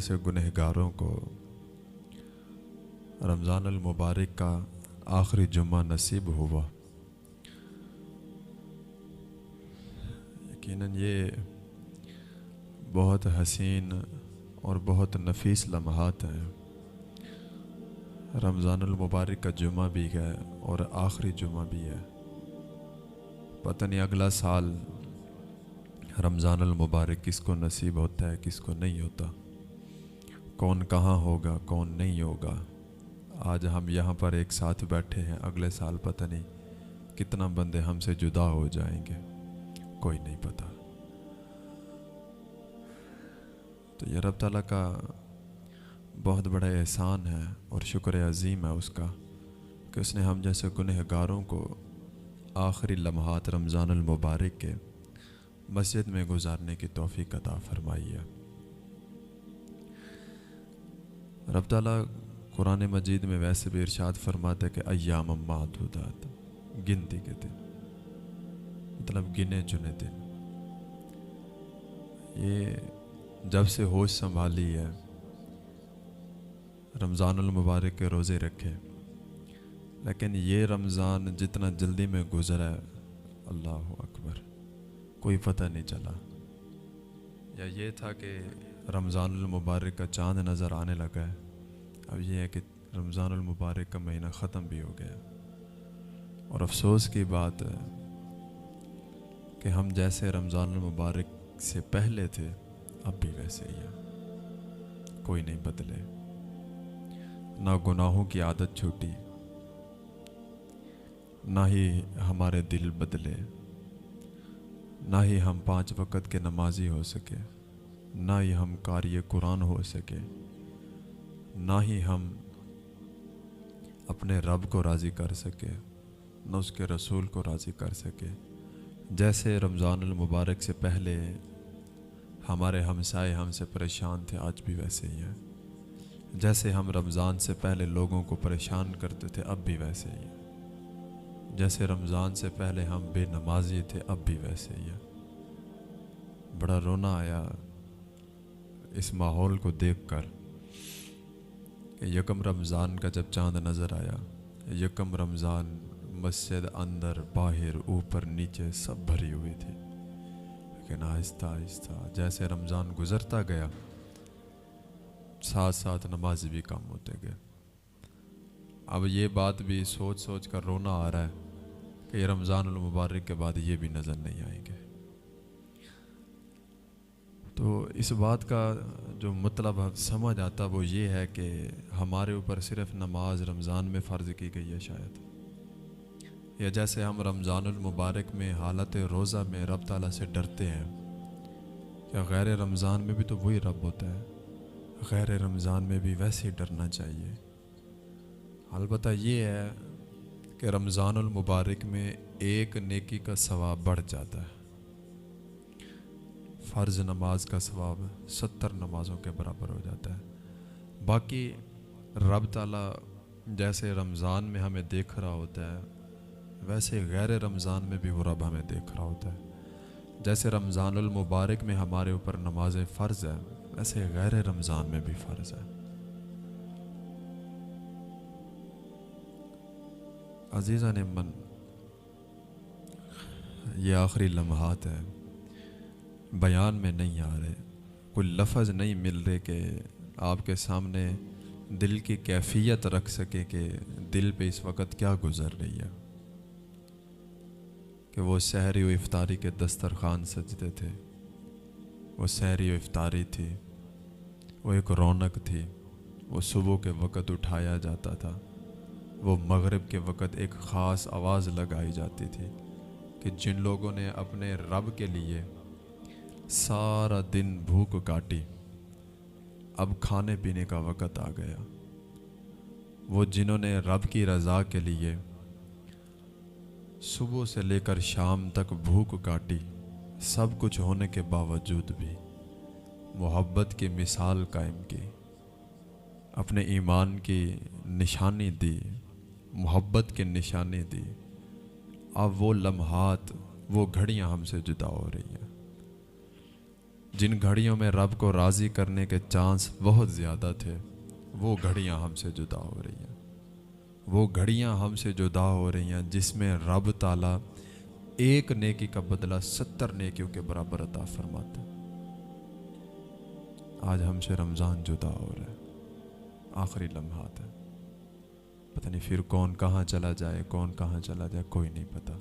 जैसे गुनहगारों को रमज़ान मुबारक का आखिरी जुम्मा नसीब हुआ। यकीनन ये बहुत हसीन और बहुत नफीस लम्हात हैं। रमज़ान मुबारक का जुम्मा भी है और आखिरी जुमा भी है। पता नहीं अगला साल रमज़ान मुबारक किसको नसीब होता है, किसको नहीं होता। कौन कहाँ होगा, कौन नहीं होगा। आज हम यहाँ पर एक साथ बैठे हैं, अगले साल पता नहीं कितना बंदे हमसे जुदा हो जाएँगे, कोई नहीं पता। तो ये रब तला का बहुत बड़ा एहसान है और शुक्र अज़ीम है उसका कि उसने हम जैसे गुनहगारों को आखिरी लम्हात रमज़ान मुबारक के मस्जिद में गुजारने की तोफ़ी अता फरमाई है। रब ताला कुरान मजीद में वैसे भी इरशाद फरमाते कि अयाम मादूदात, गिनती के दिन मतलब गिने चुने दिन। ये जब से होश संभाली है रमज़ान मुबारक के रोज़े रखे, लेकिन ये रमज़ान जितना जल्दी में गुजरा है, अल्लाह अकबर, कोई पता नहीं चला। या ये था कि रमज़ान मुबारक का चाँद नज़र आने लगा है। अब यह है कि रमज़ान मुबारक का महीना ख़त्म भी हो गया। और अफसोस की बात है कि हम जैसे रमज़ान मुबारक से पहले थे, अब भी वैसे ही है। कोई नहीं बदले। ना गुनाहों की आदत छूटी, ना ही हमारे दिल बदले, ना ही हम पाँच वक़्त के नमाजी हो सके। ना ही हम कार्य कुरान हो सके, ना ही हम अपने रब को राज़ी कर सके, न उसके रसूल को राज़ी कर सके। जैसे रमज़ान मुबारक से पहले हमारे हमसाए हमसे परेशान थे, आज भी वैसे ही हैं। जैसे हम रमज़ान से पहले लोगों को परेशान करते थे, अब भी वैसे ही हैं। जैसे रमज़ान से पहले हम बेनमाजी थे, अब भी वैसे ही हैं। बड़ा रोना आया इस माहौल को देखकर यकम रमज़ान का जब चाँद नज़र आया, यकम रमज़ान मस्जिद अंदर, बाहर, ऊपर, नीचे सब भरी हुई थी। लेकिन आहिस्ता आहिस्ता, जैसे रमज़ान गुज़रता गया साथ साथ नमाज़ भी कम होते गए। अब ये बात भी सोच सोच कर रोना आ रहा है कि रमज़ान मुबारक के बाद ये भी नज़र नहीं आएँगे। तो इस बात का जो मतलब समझ आता वो ये है कि हमारे ऊपर सिर्फ़ नमाज़ रमज़ान में फ़र्ज़ की गई है शायद। या जैसे हम रमज़ान मुबारक में हालत रोज़ा में रब ताला से डरते हैं, या गैर रमज़ान में भी तो वही रब होता है। गैर रमज़ान में भी वैसे ही डरना चाहिए। अलबत् ये है कि रमज़ान मुबारक में एक नेकी का सवाब बढ़ जाता है। फ़र्ज़ नमाज़ का सवाब सत्तर नमाज़ों के बराबर हो जाता है। बाकी रब ताला जैसे रमज़ान में हमें देख रहा होता है, वैसे गैर रमज़ान में भी वो रब हमें देख रहा होता है। जैसे रमज़ान मुबारक में हमारे ऊपर नमाज़ फ़र्ज़ है, वैसे गैर रमज़ान में भी फ़र्ज़ है। अजीज़ा ने मन ये आखिरी लम्हात है। बयान में नहीं आ रहे। कोई लफ्ज़ नहीं मिल रहे कि आपके सामने दिल की कैफियत रख सके कि दिल पे इस वक्त क्या गुज़र रही है। कि वो सहरी व इफ्तारी के दस्तरखान सजते थे। वो सहरी व इफ्तारी थी। वो एक रौनक थी। वो सुबह के वक़्त उठाया जाता था। वो मगरब के वक़्त एक ख़ास आवाज़ लगाई जाती थी कि जिन लोगों ने अपने रब के लिए सारा दिन भूख काटी। अब खाने पीने का वक़्त आ गया। वो जिन्होंने रब की रज़ा के लिए सुबह से लेकर शाम तक भूख काटी, सब कुछ होने के बावजूद भी मोहब्बत की मिसाल कायम की, अपने ईमान की निशानी दी, मोहब्बत की निशानी दी। अब वो लम्हात, वो घड़ियाँ हमसे जुदा हो रही हैं। जिन घड़ियों में रब को राज़ी करने के चांस बहुत ज़्यादा थे, वो घड़ियाँ हमसे जुदा हो रही हैं। वो घड़ियाँ हमसे जुदा हो रही हैं जिसमें रब ताला एक नेकी का बदला सत्तर नेकियों के बराबर अता फरमाता आज हमसे रमज़ान जुदा हो रहा है। आखिरी लम्हात है पता नहीं फिर कौन कहाँ चला जाए, कौन कहाँ चला जाए, कोई नहीं पता।